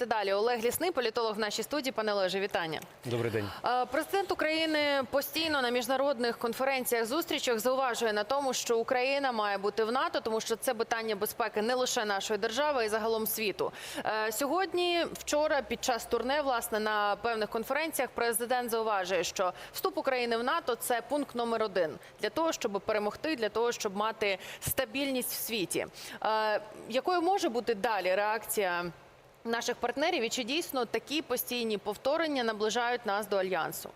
Говорити далі. Олег Лісний, політолог в нашій студії. Пане Олеже, вітання. Добрий день. Президент України постійно на міжнародних конференціях, зустрічах зауважує на тому, що Україна має бути в НАТО, тому що це питання безпеки не лише нашої держави, а й загалом світу. Е, Сьогодні, вчора, під час турне, власне, на певних конференціях, президент зауважує, що вступ України в НАТО це пункт номер один для того, щоб перемогти, для того, щоб мати стабільність в світі. Е, Якою може бути далі реакція? Наших партнерів і чи дійсно такі постійні повторення наближають нас до альянсу?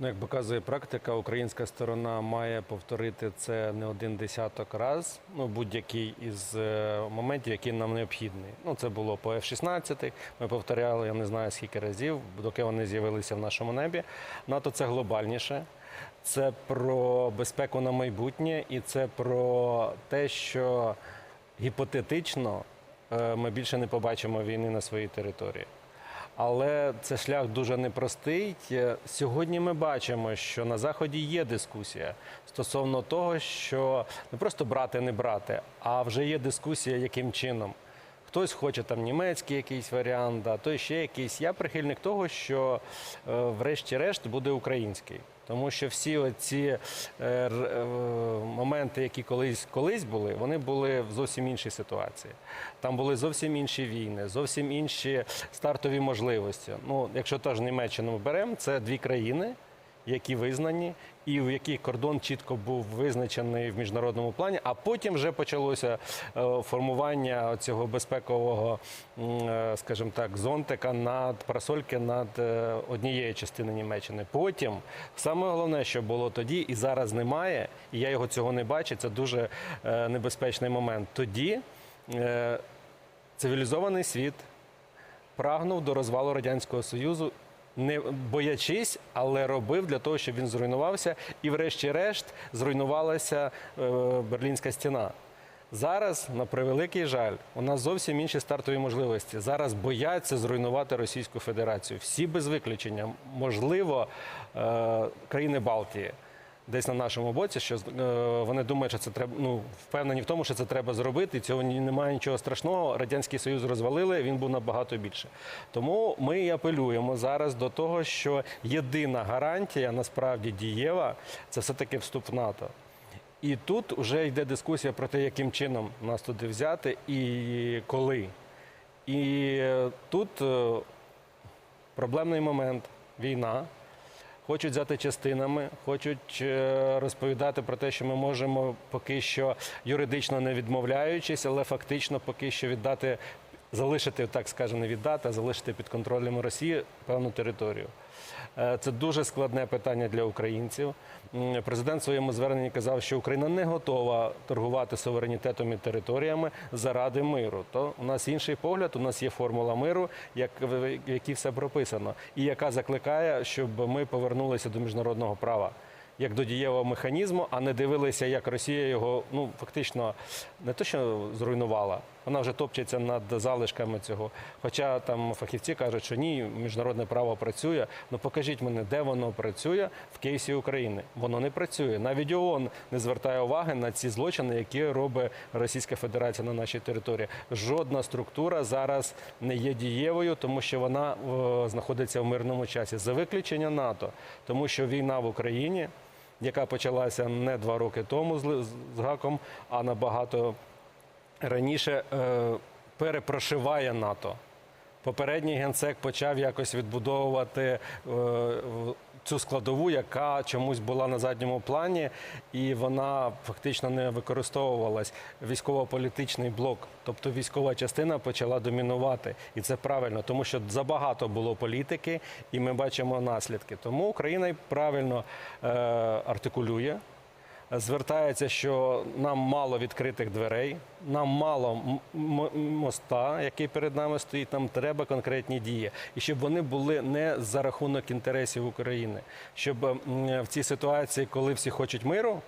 Ну, як показує практика, українська сторона має повторити це не один десяток раз. Ну, будь-який із е, моментів, який нам необхідний. Ну, це було по F-16, Ми повторяли, я не знаю скільки разів, доки вони з'явилися в нашому небі. НАТО це глобальніше. Це про безпеку на майбутнє, і це про те, що гіпотетично ми більше не побачимо війни на своїй території. Але це шлях дуже непростий. Е, Сьогодні ми бачимо, що на заході є дискусія стосовно того, що не просто брати, не брати, а вже є дискусія, яким чином. Хтось хоче там німецький якийсь варіант, а той ще якийсь. Я прихильник того, що е, врешті-решт буде український. Тому що всі ці моменти, які колись колись були, вони були в зовсім іншій ситуації. Там були зовсім інші війни, зовсім інші стартові можливості. Ну, якщо теж Німеччину ми беремо, це дві країни, які визнані, і в яких кордон чітко був визначений в міжнародному плані. А потім вже почалося е, формування цього безпекового, е, скажімо так, зонтика над парасольки над е, однією частиною Німеччини. Потім саме головне, що було тоді, і зараз немає, і я його цього не бачу. Це дуже небезпечний момент. Тоді цивілізований світ прагнув до розвалу радянського союзу. Не боячись, але робив для того, щоб він зруйнувався, і, врешті-решт, зруйнувалася е, Берлінська стіна. Зараз, на превеликий жаль, у нас зовсім інші стартові можливості. Зараз бояться зруйнувати Російську Федерацію. Всі без виключення, можливо, е, країни Балтії. Десь на нашому боці, що е, вони думають, що це треба. Ну впевнені в тому, що це треба зробити. Цього немає нічого страшного. Радянський Союз розвалили. Він був набагато більше. Тому ми і апелюємо зараз до того, що єдина гарантія насправді дієва це все таки вступ в НАТО. І тут вже йде дискусія про те, яким чином нас туди взяти і коли. І тут е, проблемний момент війна. Хочуть взяти частинами, хочуть е, розповідати про те, що ми можемо поки що юридично не відмовляючись, але фактично поки що віддати, залишити, так скажемо, не віддати, а залишити під контролем Росії певну територію. Е, Це дуже складне питання для українців. Президент в своєму зверненні казав, що Україна не готова торгувати суверенітетом і територіями заради миру. То у нас інший погляд, у нас є формула миру, як в якій все прописано, і яка закликає, щоб ми повернулися до міжнародного права. Як до дієвого механізму, а не дивилися, як Росія його ну фактично не то, що зруйнувала, вона вже топчеться над залишками цього. Хоча там фахівці кажуть, що ні, міжнародне право працює. Ну покажіть мені, де воно працює в кейсі України. Воно не працює. Навіть ООН не звертає уваги на ці злочини, які робить Російська Федерація на нашій території. Жодна структура зараз не є дієвою, тому що вона е, знаходиться в мирному часі. За виключення НАТО, тому що війна в Україні. Яка почалася не два роки тому з гаком, а набагато раніше е, перепрошиває НАТО. Попередній генсек почав якось відбудовувати е, цю складову, яка чомусь була на задньому плані, і вона фактично не використовувалась. Військово-політичний блок, тобто військова частина почала домінувати. І це правильно, тому що забагато було політики, і ми бачимо наслідки. Тому Україна правильно е, артикулює звертається, що нам мало відкритих дверей, нам мало моста, який перед нами стоїть. Нам треба конкретні дії, і щоб вони були не за рахунок інтересів України, щоб в цій ситуації, коли всі хочуть миру,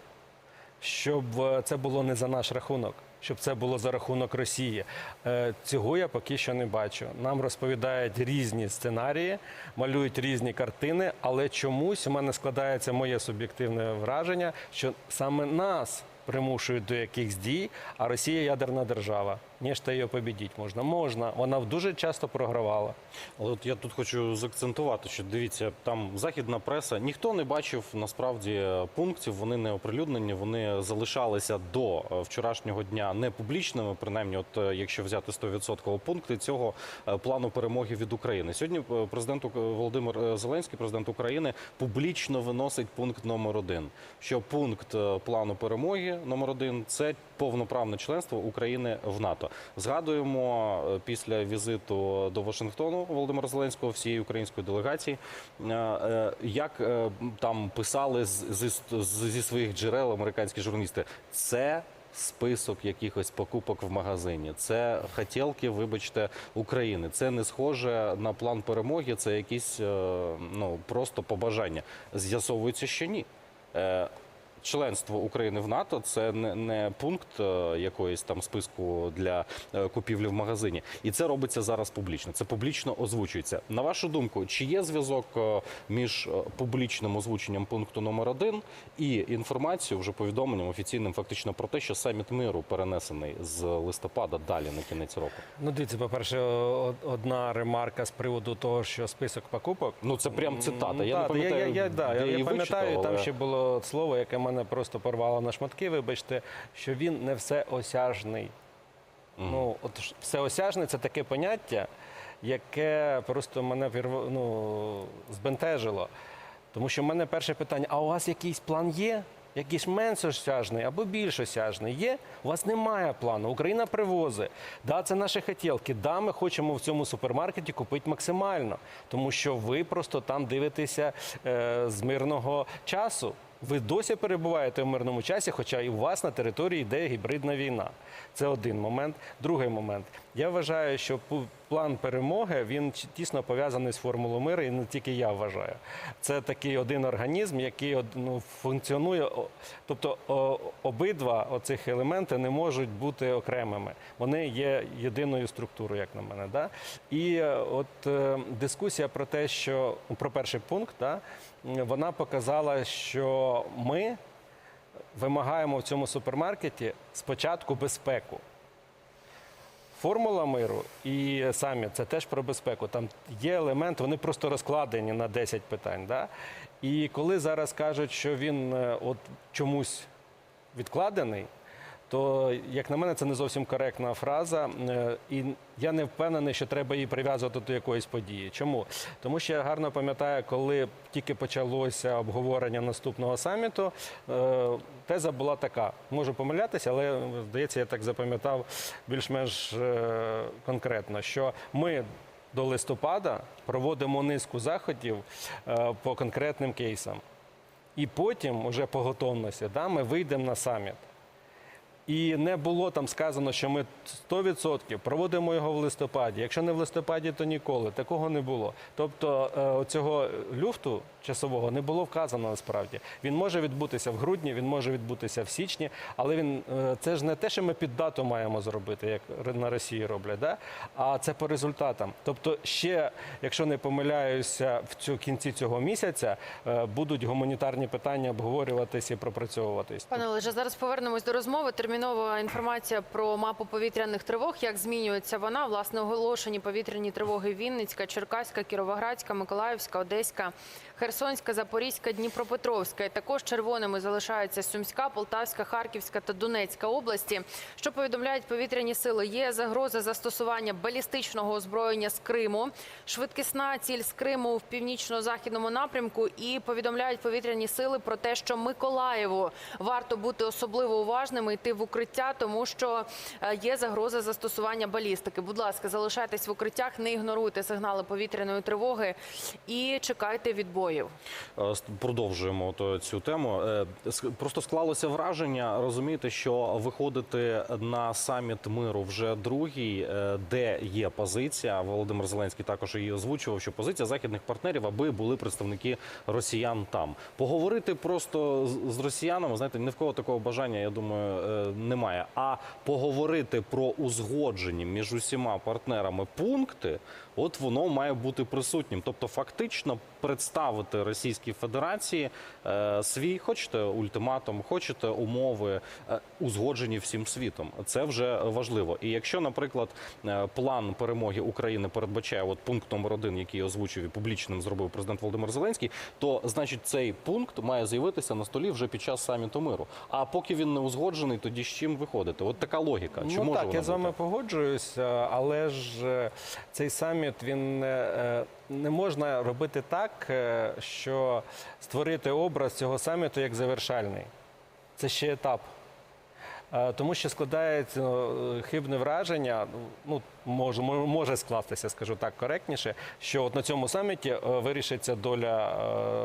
щоб е, це було не за наш рахунок. Щоб це було за рахунок Росії. Е, Цього я поки що не бачу. Нам розповідають різні сценарії, малюють різні картини, але чомусь у мене складається моє суб'єктивне враження, що саме нас примушують до якихось дій, а Росія ядерна держава. Ніж та її побідіть можна. Можна. Вона дуже часто програвала. Але от я тут хочу заакцентувати, що дивіться, там західна преса ніхто не бачив насправді пунктів. Вони не оприлюднені, вони залишалися до е, вчорашнього дня не публічними. Принаймні, от е, якщо взяти 100% пункти цього е, плану перемоги від України. Сьогодні президент Володимир Зеленський, президент України, публічно виносить пункт номер один. Що пункт плану перемоги номер один це повноправне членство України в НАТО. Згадуємо е, після візиту до Вашингтону Володимира Зеленського всієї української делегації, е, е, як там писали зі, своїх джерел американські журналісти. Це список якихось покупок в магазині. Це хотілки, вибачте, України. Це не схоже на план перемоги. Це якісь ну просто побажання. З'ясовується, що ні. Членство України в НАТО це не, не пункт е, якоїсь там списку для е, купівлі в магазині, і це робиться зараз публічно. Це публічно озвучується. На вашу думку, чи є зв'язок е, між публічним озвученням пункту номер один і інформацією, вже повідомленням офіційним, фактично про те, що саміт миру перенесений з листопада далі на кінець року? Ну, дивіться, по-перше, одна ремарка з приводу того, що список покупок. Ну це прям цитата. Я не пам'ятаю, я, я, я, да, я, я пам'ятаю, там але- ще було слово, яке мене просто порвало на шматки. Вибачте, що він не всеосяжний. Ну, от всеосяжний це таке поняття, яке просто мене ну, збентежило. Тому що в мене перше питання: а у вас якийсь план є? Якийсь менш осяжний або більш осяжний є? У вас немає плану. Україна привозить. Да, це наші хотілки. Да, ми хочемо в цьому супермаркеті купити максимально, тому що ви просто там дивитеся е, з мирного часу. Ви досі перебуваєте в мирному часі, хоча і у вас на території йде гібридна війна. Це один момент. Другий момент. Я вважаю, що план перемоги він тісно пов'язаний з формулою миру, і не тільки я вважаю. Це такий один організм, який ну, функціонує. Тобто обидва оцих елементи не можуть бути окремими. Вони є єдиною структурою, як на мене. Да? І е, от е, дискусія про те, що про перший пункт, да, вона показала, що ми вимагаємо в цьому супермаркеті спочатку безпеку. Формула миру і саміт це теж про безпеку. Там є елемент, вони просто розкладені на 10 питань. Да? І коли зараз кажуть, що він е, от чомусь відкладений, то, як на мене, це не зовсім коректна фраза. Е, І я не впевнений, що треба її прив'язувати до якоїсь події. Чому? Тому що я гарно пам'ятаю, коли тільки почалося обговорення наступного саміту, е, теза була така. Можу помилятися, але здається, я так запам'ятав більш-менш е, конкретно, що ми. До листопада проводимо низку заходів по конкретним кейсам. І потім, уже по готовності, да, ми вийдемо на саміт. І не було там сказано, що ми 100% проводимо його в листопаді. Якщо не в листопаді, то ніколи. Такого не було. Тобто е, цього люфту часового не було вказано насправді. Він може відбутися в грудні, він може відбутися в січні, але він е, це ж не те, що ми під дату маємо зробити, як на Росії роблять, да? а це по результатам. Тобто, ще, якщо не помиляюся, в цю кінці цього місяця е, будуть гуманітарні питання обговорюватися і пропрацьовуватись. Пане Олеже, зараз повернемось до розмови. Термінова інформація про мапу повітряних тривог. Як змінюється вона? Власне, оголошені повітряні тривоги Вінницька, Черкаська, Кіровоградська, Миколаївська, Одеська, Херсонська, Запорізька, Дніпропетровська. І також червоними залишаються Сумська, Полтавська, Харківська та Донецька області. Що повідомляють повітряні сили? Є загроза застосування балістичного озброєння з Криму, швидкісна ціль з Криму в північно-західному напрямку. І повідомляють повітряні сили про те, що Миколаєву варто бути особливо уважними, йти в укриття, тому що е, є загроза застосування балістики. Будь ласка, залишайтесь в укриттях, не ігноруйте сигнали повітряної тривоги і чекайте відбоїв. Е, с- Продовжуємо е, цю тему. Е, Просто склалося враження, розумієте, що виходити на саміт миру вже другий, е, де є позиція. Володимир Зеленський також її озвучував, що позиція західних партнерів, аби були представники росіян там. Поговорити просто з- росіянами, знаєте, ні в кого такого бажання, я думаю, е, немає. А поговорити про узгоджені між усіма партнерами пункти, от воно має бути присутнім. Тобто, фактично представити Російській Федерації е, свій, хочете ультиматум, хочете умови, е, узгоджені всім світом. Це вже важливо. І якщо, наприклад, е, план перемоги України передбачає от пункт номер один, який озвучив і публічним зробив президент Володимир Зеленський, то значить цей пункт має з'явитися на столі вже під час саміту миру. А поки він не узгоджений, тоді з чим виходити? От така логіка. Чи ну може так, вона я з вами погоджуюся, але ж е, цей саміт він е, не можна робити так, е, що створити образ цього саміту як завершальний. Це ще етап. Е, Тому що складається е, хибне враження, ну може, мо- може скластися, скажу так коректніше, що от на цьому саміті е, вирішиться доля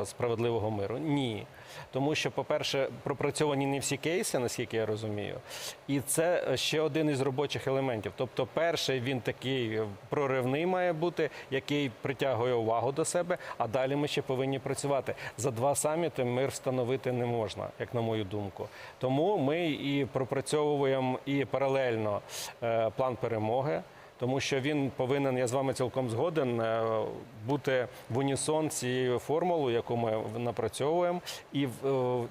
е, справедливого миру. Ні. Тому що, по-перше, пропрацьовані не всі кейси, наскільки я розумію, і це ще один із робочих елементів. Тобто, перший він такий проривний має бути, який притягує увагу до себе. А далі ми ще повинні працювати. За два саміти мир встановити не можна, як на мою думку. Тому ми і пропрацьовуємо і паралельно е, план перемоги. Тому що він повинен, я з вами цілком згоден, е, бути в унісон цією формулою, яку ми напрацьовуємо, і е,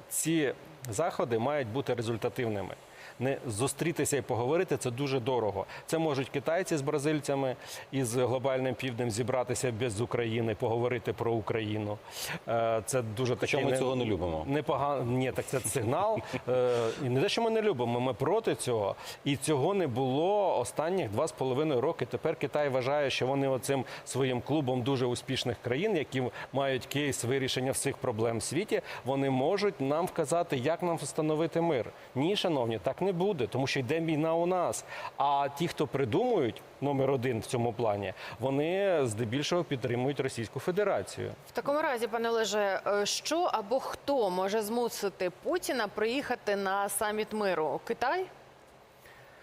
ці заходи мають бути результативними. Не зустрітися і поговорити це дуже дорого. Це можуть китайці з бразильцями і з глобальним півднем зібратися без України, поговорити про Україну. Е, Це дуже Хоча такий ми цього не любимо. Непогано. Ні, так це сигнал. Е, І не те, що ми не любимо, ми проти цього. І цього не було останніх два з половиною роки. Тепер Китай вважає, що вони оцим своїм клубом дуже успішних країн, які мають кейс вирішення всіх проблем в світі, вони можуть нам вказати, як нам встановити мир. Ні, шановні, так не буде, тому що йде війна у нас. А ті, хто придумують номер один в цьому плані, вони здебільшого підтримують Російську Федерацію. В такому разі, пане Олеже, е, що або хто може змусити Путіна приїхати на саміт миру? Китай?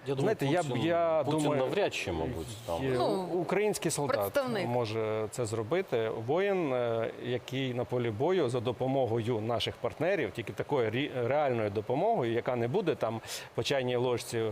Я Знаєте, я б- я Путін думаю, навряд чи, мабуть, там. Є Ну, Український солдат представник. може це зробити. Воїн, е, який на полі бою за допомогою наших партнерів, тільки такою рі- реальною допомогою, яка не буде там по чайній ложці е,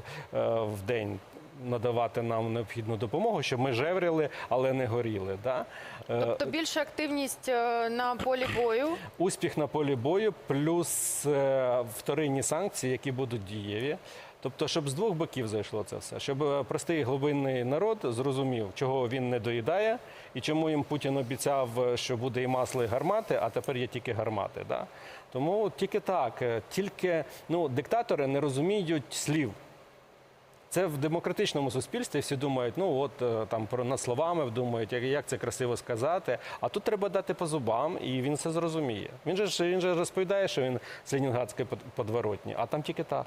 в день. Надавати нам необхідну допомогу, щоб ми жевріли, але не горіли. Да? Е, Тобто більша активність е, на полі бою. успіх на полі бою, плюс е, вторинні санкції, які будуть дієві. Тобто, щоб з двох боків зайшло це все, щоб е, простий глибинний народ зрозумів, чого він не доїдає, і чому їм Путін обіцяв, е, що буде і масло, і гармати, а тепер є тільки гармати. Да? Тому тільки так, е, тільки ну, диктатори не розуміють слів. Це в демократичному суспільстві всі думають, ну от там про над словами думають, як, як це красиво сказати. А тут треба дати по зубам, і він все зрозуміє. Він же він же розповідає, що він з Ленінградської подворотні, а там тільки так.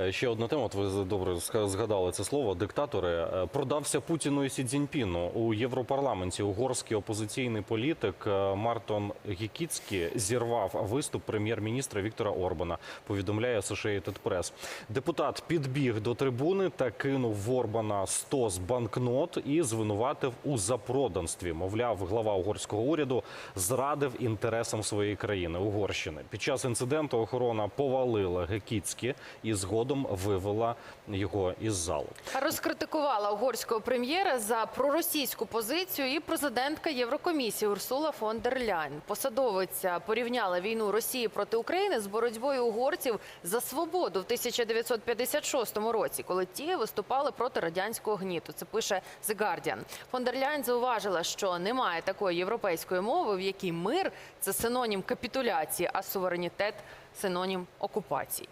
Е, Ще одна тема, от ви добре згадали це слово. Диктатори Е, продався Путіну і Сі Цзіньпіну у Європарламенті. Угорський опозиційний політик е, Мартон Гікіцький зірвав виступ прем'єр-міністра Віктора Орбана. Повідомляє Associated Press. Депутат підбіг до трибуни та кинув в Орбана 100 з банкнот і звинуватив у запроданстві. Мовляв, глава угорського уряду зрадив інтересам своєї країни Угорщини. Під час інциденту охорона повалила Гекіцькі і згодом вивела його із залу. Розкритикувала угорського прем'єра за проросійську позицію і президентка Єврокомісії Урсула фон дер Ляйн. Посадовиця порівняла війну Росії проти України з боротьбою угорців за свободу в 1956 році, коли ті виступали проти радянського гніту. Це пише The Guardian. Фон дер Ляйн зауважила, що немає такої європейської мови, в якій мир це синонім капітуляції, а суверенітет синонім окупації.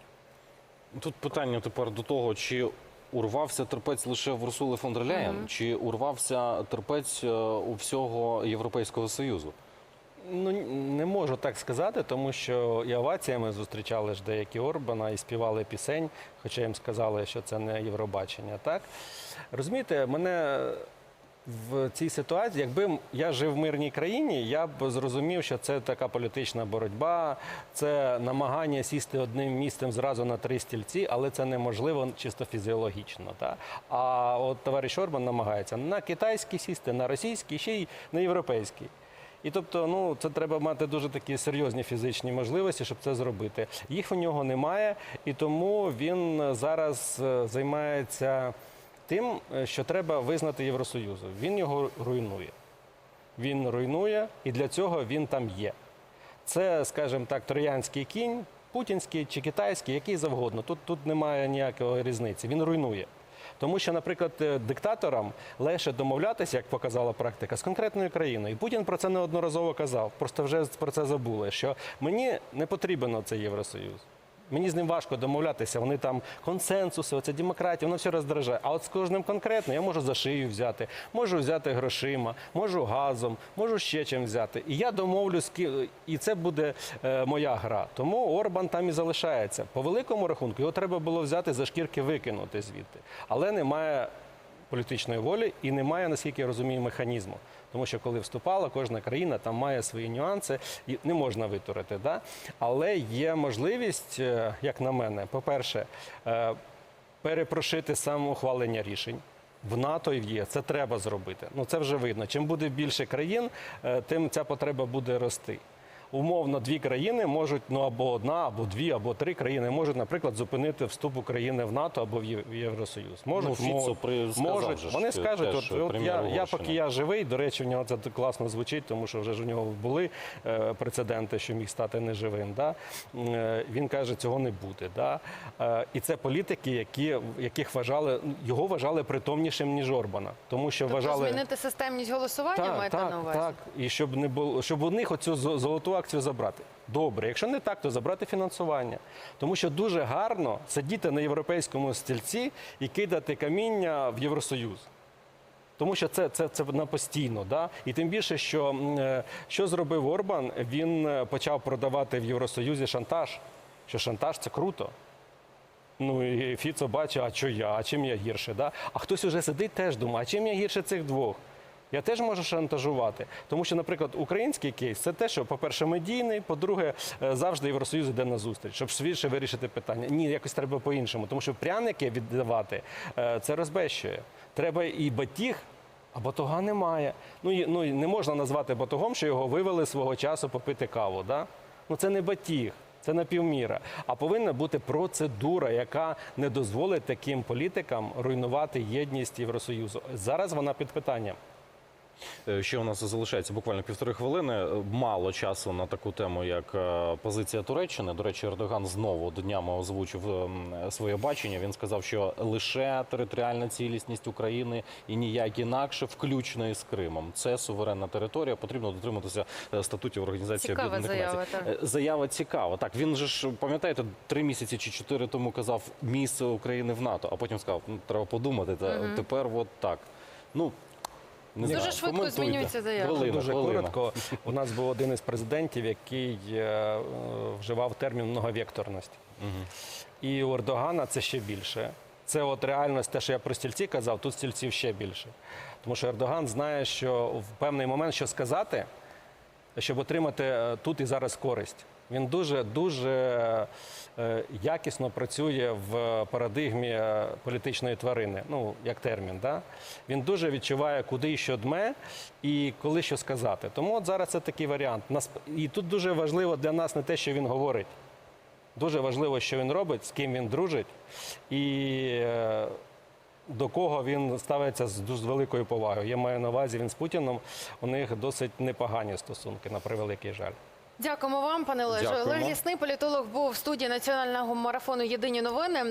Тут питання тепер до того, чи урвався терпець лише в Урсули фон дер Ляєн, чи урвався терпець е, у всього Європейського Союзу. Ну не можу так сказати, тому що і оваціями зустрічали ж деякі Орбана і співали пісень, хоча їм сказали, що це не Євробачення. Так розумієте, мене в цій ситуації, якби я жив в мирній країні, я б зрозумів, що це така політична боротьба, це намагання сісти одним місцем зразу на три стільці, але це неможливо чисто фізіологічно. Так? А от товариш Орбан намагається на китайський сісти, на російський, ще й на європейський. І тобто, ну це треба мати дуже такі серйозні фізичні можливості, щоб це зробити. Їх у нього немає, і тому він зараз е, займається тим, е, що треба визнати Євросоюзу. Він його руйнує. Він руйнує, і для цього він там є. Це, скажімо так, троянський кінь, путінський чи китайський, який завгодно. Тут, тут немає ніякої різниці. Він руйнує. Тому що, наприклад, е, диктаторам легше домовлятися, як показала практика, з конкретною країною. І Путін про це неодноразово казав. Просто вже про це забули. Що мені не потрібен цей Євросоюз. Мені з ним важко домовлятися. Вони там консенсуси, оце демократія, воно все роздражає. А от з кожним конкретно я можу за шию взяти, можу взяти грошима, можу газом, можу ще чим взяти. І я домовлюсь, і це буде е, моя гра. Тому Орбан там і залишається. По великому рахунку його треба було взяти за шкірки, викинути звідти. Але немає політичної волі і немає, наскільки я розумію, механізму. Тому що коли вступала, кожна країна там має свої нюанси, і не можна витурити. Да? Але є можливість, е, як на мене, по-перше, е, перепрошити саме ухвалення рішень. В НАТО і в ЄС це треба зробити. Ну це вже видно. Чим буде більше країн, е, тим ця потреба буде рости. Умовно, дві країни можуть, ну або одна, або дві, або три країни можуть, наприклад, зупинити вступ України в НАТО або в Євросоюз. Можуть, Ну, Фіцо при- сказав можуть. же Вони скажуть, теж, от, от я, я поки я живий. До речі, в нього це класно звучить, тому що вже ж у нього були е, прецеденти, що міг стати неживим. Да? Е, він каже, цього не буде. Да? Е, і це політики, які яких вважали його вважали притомнішим ніж Орбана, тому що Тобто вважали змінити системність голосування маєте так, на увазі? так. І щоб не було, щоб у них оцю зо- золоту акцію забрати. Добре, якщо не так, то забрати фінансування. Тому що дуже гарно сидіти на європейському стільці і кидати каміння в Євросоюз. Тому що це, це, це на постійно. Да? І тим більше, що е, що зробив Орбан, він е, почав продавати в Євросоюзі шантаж. Що шантаж це круто. Ну і Фіцо бачить, а що я, а чим я гірше? Да? А хтось уже сидить теж думає, а чим я гірше цих двох? Я теж можу шантажувати. Тому що, наприклад, український кейс це те, що, по-перше, медійний, по-друге, е, завжди Євросоюз йде на зустріч, щоб швидше вирішити питання. Ні, якось треба по-іншому. Тому що пряники віддавати е, це розбещує. Треба і батіг, а батога немає. Ну, ну не можна назвати батогом, що його вивели свого часу попити каву. Да? Ну це не батіг. Це напівміра. А повинна бути процедура, яка не дозволить таким політикам руйнувати єдність Євросоюзу. Зараз вона під питанням. Е, Ще у нас залишається буквально півтори хвилини. Е, Мало часу на таку тему, як е, позиція Туреччини. До речі, Ердоган знову днями озвучив своє бачення. Він сказав, що лише територіальна цілісність України і ніяк інакше, включно із Кримом. Це суверенна територія. Потрібно дотриматися статутів організації Цікава Об'єднаних заява, Націй. Заява цікава. Так він же ж пам'ятаєте, три місяці чи чотири тому казав місце України в НАТО, а потім сказав, ну треба подумати. Та тепер от так. Ну не Дуже знаю, швидко коментуйте. змінюються заяви. Хвилина, Дуже хвилина. коротко. У нас був один із президентів, який е, е, вживав термін многовекторність. І у Ердогана це ще більше. Це от реальність, те, що я про стільці казав, тут стільців ще більше. Тому що Ердоган знає, що в певний момент що сказати, щоб отримати е, тут і зараз користь. Він дуже дуже е, якісно працює в парадигмі е, політичної тварини, ну як термін. Да? Він дуже відчуває, куди і що дме, і коли що сказати. Тому от зараз це такий варіант. І тут дуже важливо для нас не те, що він говорить. Дуже важливо, що він робить, з ким він дружить, і до кого він ставиться з дуже великою повагою. Я маю на увазі, він з Путіном. У них досить непогані стосунки, на превеликий жаль. Дякуємо вам, пане Олеже. Олег Лісний політолог, був в студії національного марафону Єдині новини.